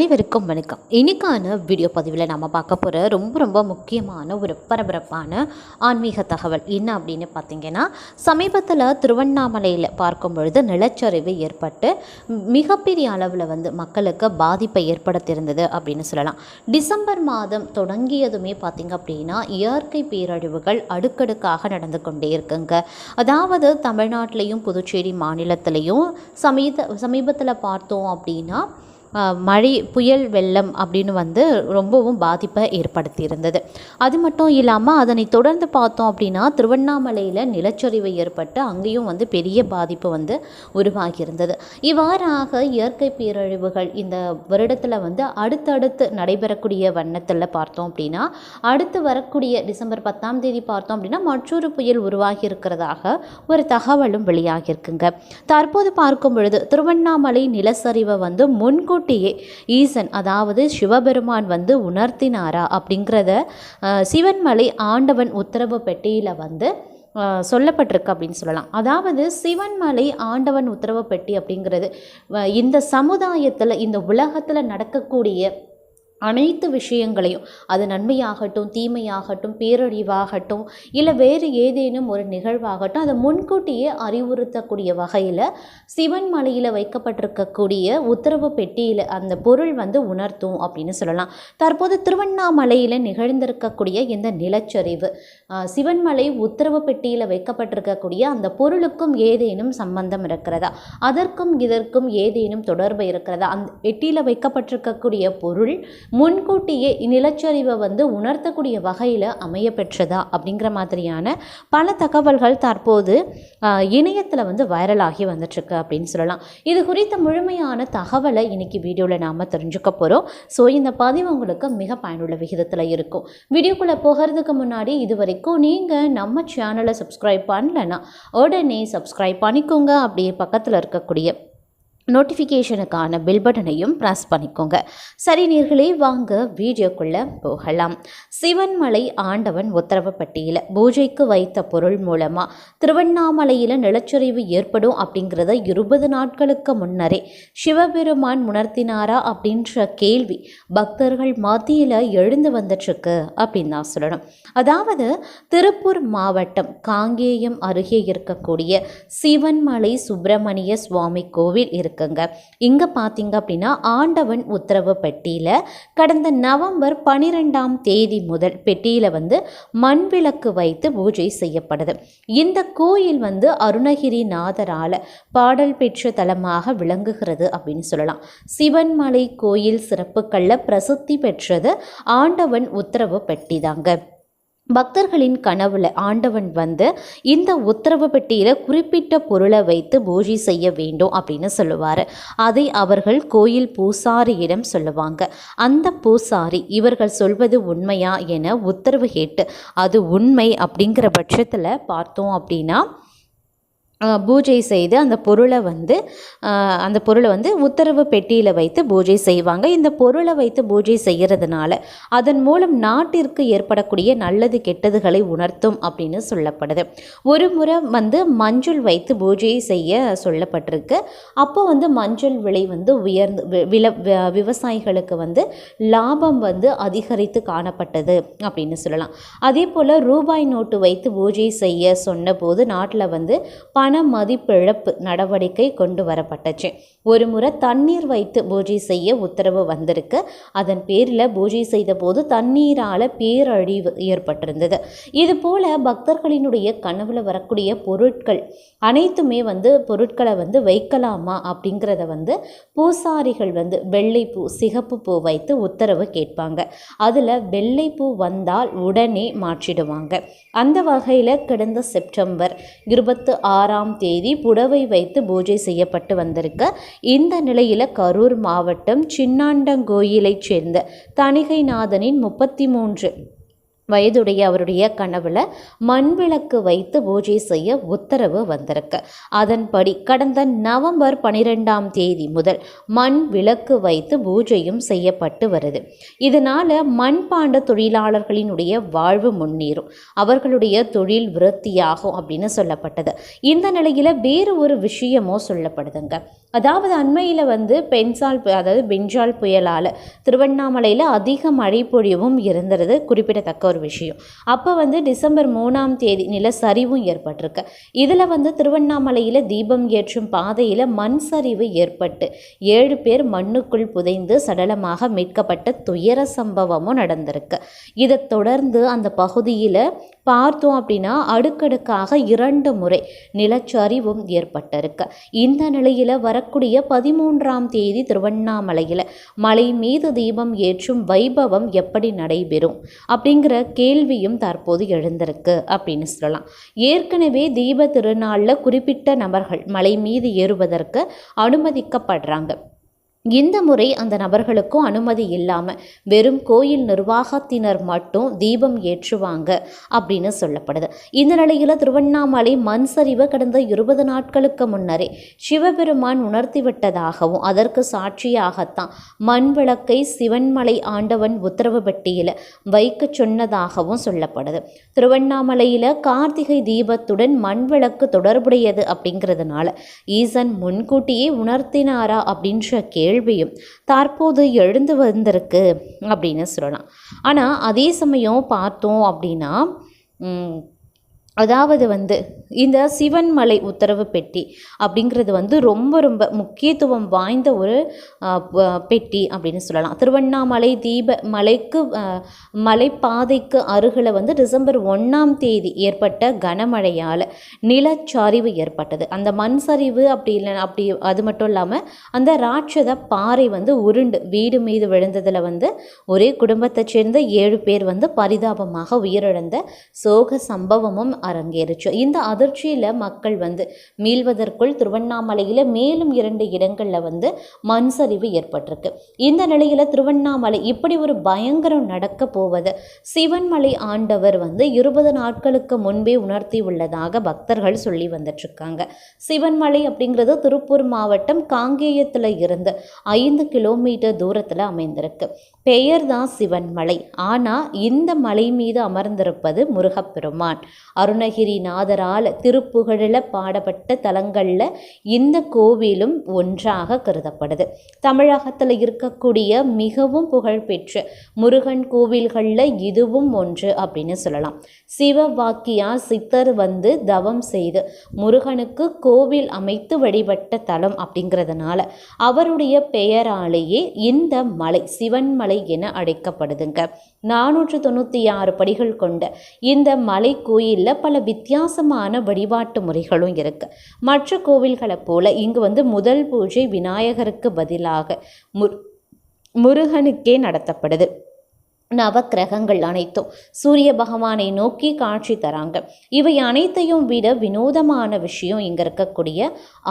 அனைவருக்கும் வணக்கம். இன்றைக்கான வீடியோ பதிவில் நம்ம பார்க்க போகிற ரொம்ப ரொம்ப முக்கியமான ஒரு பரபரப்பான ஆன்மீக தகவல் என்ன அப்படின்னு பார்த்தீங்கன்னா சமீபத்தில் திருவண்ணாமலையில் பார்க்கும் பொழுது நிலச்சரிவு ஏற்பட்டு மிகப்பெரிய அளவில் வந்து மக்களுக்கு பாதிப்பை ஏற்படுத்தியிருந்தது அப்படின்னு சொல்லலாம். டிசம்பர் மாதம் தொடங்கியதுமே பார்த்திங்க அப்படின்னா இயற்கை பேரழிவுகள் அடுக்கடுக்காக நடந்து கொண்டே இருக்குங்க. அதாவது தமிழ்நாட்டிலையும் புதுச்சேரி மாநிலத்திலையும் சமீத சமீபத்தில் பார்த்தோம் அப்படின்னா மழை புயல் வெள்ளம் அப்படின்னு வந்து ரொம்பவும் பாதிப்பை ஏற்படுத்தியிருந்தது. அது மட்டும் இல்லாமல் அதனை தொடர்ந்து பார்த்தோம் அப்படின்னா திருவண்ணாமலையில் நிலச்சரிவு ஏற்பட்டு அங்கேயும் வந்து பெரிய பாதிப்பு வந்து உருவாகியிருந்தது. இவ்வாறாக இயற்கை பேரழிவுகள் இந்த வருடத்தில் வந்து அடுத்தடுத்து நடைபெறக்கூடிய வண்ணத்தில் பார்த்தோம் அப்படின்னா அடுத்து வரக்கூடிய டிசம்பர் பத்தாம் தேதி பார்த்தோம் அப்படின்னா மற்றொரு புயல் உருவாகி இருக்கிறதாக ஒரு தகவலும் வெளியாகியிருக்குங்க. தற்போது பார்க்கும் பொழுது திருவண்ணாமலை நிலச்சரிவை வந்து முன்கூட்டியே ஈசன் அதாவது சிவபெருமான் வந்து உணர்த்தினாரா அப்படிங்கிறத சிவன்மலை ஆண்டவன் உத்தரவு பெட்டியில் வந்து சொல்லப்பட்டிருக்கு அப்படின்னு சொல்லலாம். அதாவது சிவன்மலை ஆண்டவன் உத்தரவு பெட்டி அப்படிங்கிறது இந்த சமுதாயத்தில் இந்த உலகத்தில் நடக்கக்கூடிய அனைத்து விஷயங்களையும் அது நன்மையாகட்டும் தீமையாகட்டும் பேரழிவாகட்டும் இல்லை வேறு ஏதேனும் ஒரு நிகழ்வாகட்டும் அதை முன்கூட்டியே அறிவுறுத்தக்கூடிய வகையில் சிவன் மலையில் வைக்கப்பட்டிருக்கக்கூடிய உத்தரவு பெட்டியில் அந்த பொருள் வந்து உணர்த்தும் அப்படின்னு சொல்லலாம். தற்போது திருவண்ணாமலையில் நிகழ்ந்திருக்கக்கூடிய இந்த நிலச்சரிவு சிவன்மலை உத்தரவு பெட்டியில் வைக்கப்பட்டிருக்கக்கூடிய அந்த பொருளுக்கும் ஏதேனும் சம்பந்தம் இருக்கிறதா? அதற்கும் இதற்கும் ஏதேனும் தொடர்பு இருக்கிறதா? அந்த பெட்டியில் வைக்கப்பட்டிருக்கக்கூடிய பொருள் முன்கூட்டியே நிலச்சரிவை வந்து உணர்த்தக்கூடிய வகையில் அமைய பெற்றதா அப்படிங்கிற மாதிரியான பல தகவல்கள் தற்போது இணையத்தில் வந்து வைரலாகி வந்துட்டுருக்கு அப்படின்னு சொல்லலாம். இது குறித்த முழுமையான தகவலை இன்னைக்கு வீடியோவில் நாம் தெரிஞ்சுக்க போகிறோம் ஸோ இந்த பதிவு உங்களுக்கு மிக பயனுள்ள விகிதத்தில் இருக்கும். வீடியோக்குள்ளே போகிறதுக்கு முன்னாடி இது வரைக்கும் நீங்கள் நம்ம சேனலை சப்ஸ்கிரைப் பண்ணலன்னா உடனே சப்ஸ்கிரைப் பண்ணிக்கோங்க. அப்படியே பக்கத்தில் இருக்கக்கூடிய நோட்டிஃபிகேஷனுக்கான பில் பட்டனையும் ப்ரெஸ் பண்ணிக்கோங்க. சரி நீர்களே வாங்க வீடியோக்குள்ளே போகலாம். சிவன்மலை ஆண்டவன் உத்தரவு பட்டியல பூஜைக்கு வைத்த பொருள் மூலமாக திருவண்ணாமலையில் நிலச்சரிவு ஏற்படும் அப்படிங்கிறத இருபது நாட்களுக்கு முன்னரே சிவபெருமான் உணர்த்தினாரா அப்படின்ற கேள்வி பக்தர்கள் மத்தியில் எழுந்து வந்துட்டுருக்கு அப்படின்னு தான் சொல்லணும். அதாவது திருப்பூர் மாவட்டம் காங்கேயம் அருகே இருக்கக்கூடிய சிவன்மலை சுப்பிரமணிய சுவாமி கோவில் இருக்குங்க இங்கே பார்த்தீங்க அப்படின்னா ஆண்டவன் உத்தரவு பெட்டியில் கடந்த நவம்பர் பனிரெண்டாம் தேதி முதல் பெட்டியில் வந்து மண் விளக்கு வைத்து பூஜை செய்யப்படுது. இந்த கோயில் வந்து அருணகிரிநாதரால் பாடல் பெற்ற தலமாக விளங்குகிறது அப்படின்னு சொல்லலாம். சிவன்மலை கோயில் சிறப்புகளில் பிரசித்தி பெற்றது ஆண்டவன் உத்தரவு பெட்டி தாங்க பக்தர்களின் கனவுல ஆண்டவன் வந்து இந்த உத்தரவு பெட்டியில் குறிப்பிட்ட பொருளை வைத்து பூஜை செய்ய வேண்டும் அப்படின்னு சொல்லுவார். அதை அவர்கள் கோயில் பூசாரியிடம் சொல்லுவாங்க. அந்த பூசாரி இவர்கள் சொல்வது உண்மையா என உத்தரவு கேட்டு அது உண்மை அப்படிங்கிற பட்சத்தில் பார்த்தோம் அப்படின்னா பூஜை செய்து அந்த பொருளை வந்து அந்த பொருளை வந்து உத்தரவு பெட்டியில் வைத்து பூஜை செய்வாங்க. இந்த பொருளை வைத்து பூஜை செய்கிறதுனால அதன் மூலம் நாட்டிற்கு ஏற்படக்கூடிய நல்லது கெட்டதுகளை உணர்த்தும் அப்படின்னு சொல்லப்படுது. ஒரு முறை வந்து மஞ்சள் வைத்து பூஜை செய்ய சொல்லப்பட்டிருக்கு. அப்போ வந்து மஞ்சள் விலை வந்து உயர்ந்து வில விவசாயிகளுக்கு வந்து லாபம் வந்து அதிகரித்து காணப்பட்டது அப்படின்னு சொல்லலாம். அதே போல் ரூபாய் நோட்டு வைத்து பூஜை செய்ய சொன்னபோது நாட்டில் வந்து பண மதிப்பிழப்பு நடவடிக்கை கொண்டு வரப்பட்டுச்சு. ஒரு முறை தண்ணீர் வைத்து பூஜை செய்ய உத்தரவு வந்திருக்கு. அதன் பேரில் பூஜை செய்த போது தண்ணீரால் பேரழிவு ஏற்பட்டிருந்தது. இது போல பக்தர்களினுடைய கனவுல வரக்கூடிய பொருட்கள் அனைத்துமே வந்து பொருட்களை வந்து வைக்கலாமா அப்படிங்கிறத வந்து பூசாரிகள் வந்து வெள்ளைப்பூ சிகப்பு பூ வைத்து உத்தரவு கேட்பாங்க. அதில் வெள்ளைப்பூ வந்தால் உடனே மாற்றிடுவாங்க. அந்த வகையில் கடந்த செப்டம்பர் இருபத்து ஆறாம் தேதி புடவை வைத்து பூஜை செய்யப்பட்டு வந்திருக்கு இந்த நிலையில் கரூர் மாவட்டம் சின்னாண்டங்கோயிலைச் சேர்ந்த தணிகைநாதனின் முப்பத்தி மூன்று வயதுடைய அவருடைய கனவுல மண் விளக்கு வைத்து பூஜை செய்ய உத்தரவு வந்திருக்கு. அதன்படி கடந்த நவம்பர் பனிரெண்டாம் தேதி முதல் மண் விளக்கு வைத்து பூஜையும் செய்யப்பட்டு வருது. இதனால மண்பாண்ட தொழிலாளர்களினுடைய வாழ்வு முன்னேறும். அவர்களுடைய தொழில் விருத்தியாகும் அப்படின்னு சொல்லப்பட்டது. இந்த நிலையில வேறு ஒரு விஷயமோ சொல்லப்படுதுங்க. அதாவது அண்மையில் வந்து பென்சால் பு- அதாவது பெஞ்சால் புயலால் திருவண்ணாமலையில் அதிக மழை பொழிவும் இருந்தது குறிப்பிடத்தக்க ஒரு விஷயம். அப்போ வந்து டிசம்பர் மூணாம் தேதி நிலச்சரிவும் ஏற்பட்டிருக்கு. இதில் வந்து திருவண்ணாமலையில் தீபம் ஏற்றும் பாதையில் மண் சரிவு ஏற்பட்டு ஏழு பேர் மண்ணுக்குள் புதைந்து சடலமாக மீட்கப்பட்ட துயர சம்பவமும் நடந்திருக்கு. இதைத் தொடர்ந்து அந்த பகுதியில் பார்த்தோம் அப்படின்னா அடுக்கடுக்காக இரண்டு முறை நிலச்சரிவும் ஏற்பட்டிருக்கு. இந்த நிலையில் வரக்கூடிய பதிமூன்றாம் தேதி திருவண்ணாமலையில் மலை மீது தீபம் ஏற்றும் வைபவம் எப்படி நடைபெறும் அப்படிங்கிற கேள்வியும் தற்போது எழுந்திருக்கு அப்படின்னு சொல்லலாம். ஏற்கனவே தீப திருநாளில் குறிப்பிட்ட நபர்கள் மலை மீது ஏறுவதற்கு அனுமதிக்கப்படுறாங்க. இந்த முறை அந்த நபர்களுக்கும் அனுமதி இல்லாமல் வெறும் கோயில் நிர்வாகத்தினர் மட்டும் தீபம் ஏற்றுவாங்க அப்படின்னு சொல்லப்படுது. இந்த நிலையில் திருவண்ணாமலை மண் சரிவு கடந்த இருபது நாட்களுக்கு முன்னரே சிவபெருமான் உணர்த்தி விட்டதாகவும் அதற்கு சாட்சியாகத்தான் மண் விளக்கை சிவன்மலை ஆண்டவன் உத்தரவு பெட்டியில் வைக்க சொன்னதாகவும் சொல்லப்படுது. திருவண்ணாமலையில் கார்த்திகை தீபத்துடன் மண் விளக்கு தொடர்புடையது அப்படிங்கிறதுனால ஈசன் முன்கூட்டியே உணர்த்தினாரா அப்படின்ற கேள்வியும் தற்போது எழுந்து வந்திருக்கு அப்படின்னு சொல்லலாம். ஆனால் அதே சமயம் பார்த்தோம் அப்படின்னா அதாவது வந்து இந்த சிவன்மலை உத்தரவு பெட்டி அப்படிங்கிறது வந்து ரொம்ப ரொம்ப முக்கியத்துவம் வாய்ந்த ஒரு பெட்டி அப்படின்னு சொல்லலாம். திருவண்ணாமலை தீப மலைக்கு மலைப்பாதைக்கு அருகில் வந்து டிசம்பர் ஒன்றாம் தேதி ஏற்பட்ட கனமழையால் நிலச்சரிவு ஏற்பட்டது. அந்த மண் சரிவு அப்படி இல்லை அப்படி அது மட்டும் இல்லாமல் அந்த ராட்சத பாறை வந்து உருண்டு வீடு மீது விழுந்ததில் வந்து ஒரே குடும்பத்தைச் சேர்ந்த ஏழு பேர் வந்து பரிதாபமாக உயிரிழந்த சோக சம்பவமும் அரங்கேறுச்சு. இந்த அதிர்ச்சியில் மக்கள் வந்து மீள்வதற்குள் திருவண்ணாமலையில் மேலும் இரண்டு இடங்களில் வந்து மண் சரிவு ஏற்பட்டிருக்கு. இந்த நிலையில் திருவண்ணாமலை இப்படி ஒரு பயங்கரம் நடக்க போவது சிவன்மலை ஆண்டவர் வந்து இருபது நாட்களுக்கு முன்பே உணர்த்தி உள்ளதாக பக்தர்கள் சொல்லி வந்துட்டுருக்காங்க சிவன்மலை அப்படிங்கிறது திருப்பூர் மாவட்டம் காங்கேயத்தில் இருந்து ஐந்து கிலோமீட்டர் தூரத்தில் அமைந்திருக்கு. பெயர் தான் சிவன்மலை. ஆனால் இந்த மலை மீது அமர்ந்திருப்பது முருகப்பெருமான். அருணகிரிநாதரால் திருப்புகழில் பாடப்பட்ட தலங்களில் இந்த கோவிலும் ஒன்றாக கருதப்படுது. தமிழகத்தில் இருக்கக்கூடிய மிகவும் புகழ்பெற்ற முருகன் கோவில்களில் இதுவும் ஒன்று அப்படின்னு சொல்லலாம். சிவவாக்கியா சித்தர் வந்து தவம் செய்து முருகனுக்கு கோவில் அமைத்து வழிபட்ட தலம் அப்படிங்கிறதுனால அவருடைய பெயராலேயே இந்த மலை சிவன் மலை என அழைக்கப்படுதுங்க. நானூற்று தொண்ணூற்றி ஆறு படிகள் கொண்ட இந்த மலை கோயிலில் பல வித்தியாசமான வழிபாட்டு முறைகளும் இருக்கு. மற்ற கோவில்களைப் போல இங்கு வந்து முதல் பூஜை விநாயகருக்கு பதிலாக முரு முருகனுக்கே நடத்தப்படுது. நவக்கிரகங்கள் அனைத்தும். சூரிய பகவானை நோக்கி காட்சி தராங்க. இவை அனைத்தையும் விட வினோதமான விஷயம் இங்கே இருக்கக்கூடிய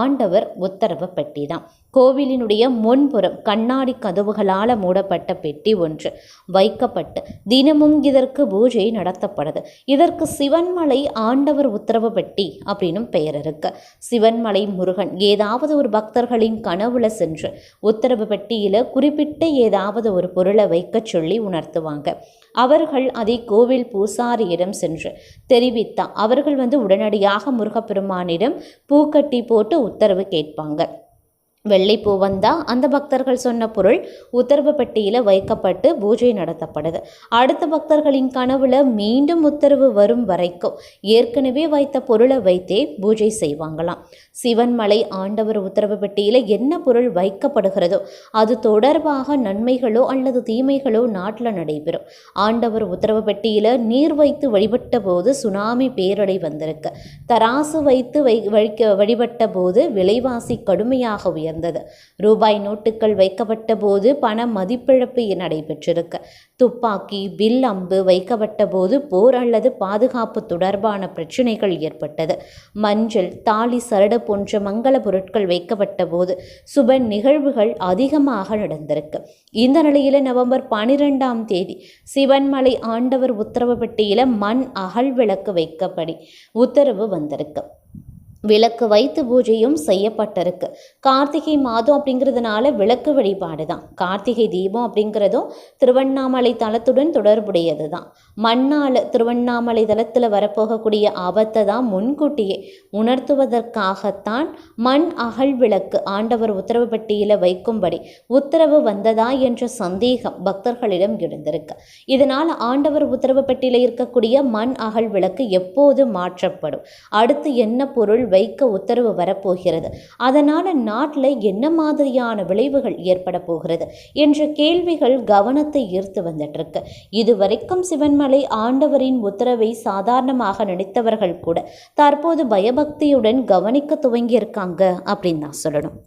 ஆண்டவர் உத்தரவு பெட்டி தான். கோவிலினுடைய முன்புறம் கண்ணாடி கதவுகளால் மூடப்பட்ட பெட்டி ஒன்று வைக்கப்பட்டு தினமும் இதற்கு பூஜை நடத்தப்படுது. இதற்கு சிவன்மலை ஆண்டவர் உத்தரவு பெட்டி அப்படின்னும் பெயர் இருக்கு. சிவன்மலை முருகன் ஏதாவது ஒரு பக்தர்களின் கனவுல சென்று உத்தரவு பெட்டியில் குறிப்பிட்ட ஏதாவது ஒரு பொருளை வைக்க சொல்லி உணர்த்துவாங்க அவர்கள் அதை கோவில் பூசாரியிடம் சென்று தெரிவித்தா அவர்கள் வந்து உடனடியாக முருகப்பெருமானிடம் பூக்கட்டி போட்டு உத்தரவு கேட்பாங்க. வெள்ளைப்பூ வந்தால் அந்த பக்தர்கள் சொன்ன பொருள் உத்தரவு பெட்டியில் வைக்கப்பட்டு பூஜை நடத்தப்படுது. அடுத்த பக்தர்களின் கனவுல மீண்டும் உத்தரவு வரும் வரைக்கும் ஏற்கனவே வைத்த பொருளை வைத்தே பூஜை செய்வாங்களாம். சிவன்மலை ஆண்டவர் உத்தரவு பெட்டியில் என்ன பொருள் வைக்கப்படுகிறதோ அது தொடர்பாக நன்மைகளோ அல்லது தீமைகளோ நாட்டில் நடைபெறும். ஆண்டவர் உத்தரவு பெட்டியில் நீர் வைத்து வழிபட்ட போது சுனாமி பேரடை வந்திருக்கு. தராசு வைத்து வை வழிக்க வழிபட்ட போது விலைவாசி கடுமையாக உயர் உயர்ந்தது ரூபாய் நோட்டுகள் வைக்கப்பட்ட போது பண மதிப்பிழப்பு நடைபெற்றிருக்கு. துப்பாக்கி வில் அம்பு வைக்கப்பட்ட போது போர் அல்லது பாதுகாப்பு தொடர்பான பிரச்சனைகள் ஏற்பட்டது. மஞ்சள் தாலி சரடு போன்ற மங்கள பொருட்கள் வைக்கப்பட்ட போது சுப நிகழ்வுகள் அதிகமாக நடந்திருக்கு. இந்த நிலையில் நவம்பர் பனிரெண்டாம் தேதி சிவன்மலை ஆண்டவர் உத்தரவு பெட்டியில் மண் அகல் விளக்கு வைக்கப்படி உத்தரவு வந்திருக்கு. விளக்கு வைத்து பூஜையும் செய்யப்பட்டிருக்கு. கார்த்திகை மாதம் அப்படிங்கிறதுனால விளக்கு வழிபாடு தான். கார்த்திகை தீபம் அப்படிங்கிறதும் திருவண்ணாமலை தலத்துடன் தொடர்புடையது தான் மண்ணால் திருவண்ணாமலை தலத்தில் வரப்போகக்கூடிய ஆபத்தை தான் முன்கூட்டியே உணர்த்துவதற்காகத்தான் மண் அகல் விளக்கு ஆண்டவர் உத்தரவு பெட்டியில் வைக்கும்படி உத்தரவு வந்ததா என்ற சந்தேகம் பக்தர்களிடம் இருந்திருக்கு இதனால் ஆண்டவர் உத்தரவு பெட்டியில் இருக்கக்கூடிய மண் அகல் விளக்கு எப்போது மாற்றப்படும்? அடுத்து என்ன பொருள் வைக்க உத்தரவு வரப்போகிறது. அதனால் நாட்டில் என்ன மாதிரியான விளைவுகள் ஏற்பட போகிறது என்ற கேள்விகள் கவனத்தை ஈர்த்து வந்துட்டுருக்கு. இதுவரைக்கும் சிவன்மலை ஆண்டவரின் உத்தரவை சாதாரணமாக நினைத்தவர்கள் கூட தற்போது பயபக்தியுடன் கவனிக்க துவங்கியிருக்காங்க அப்படின்னு நான் சொல்லணும்.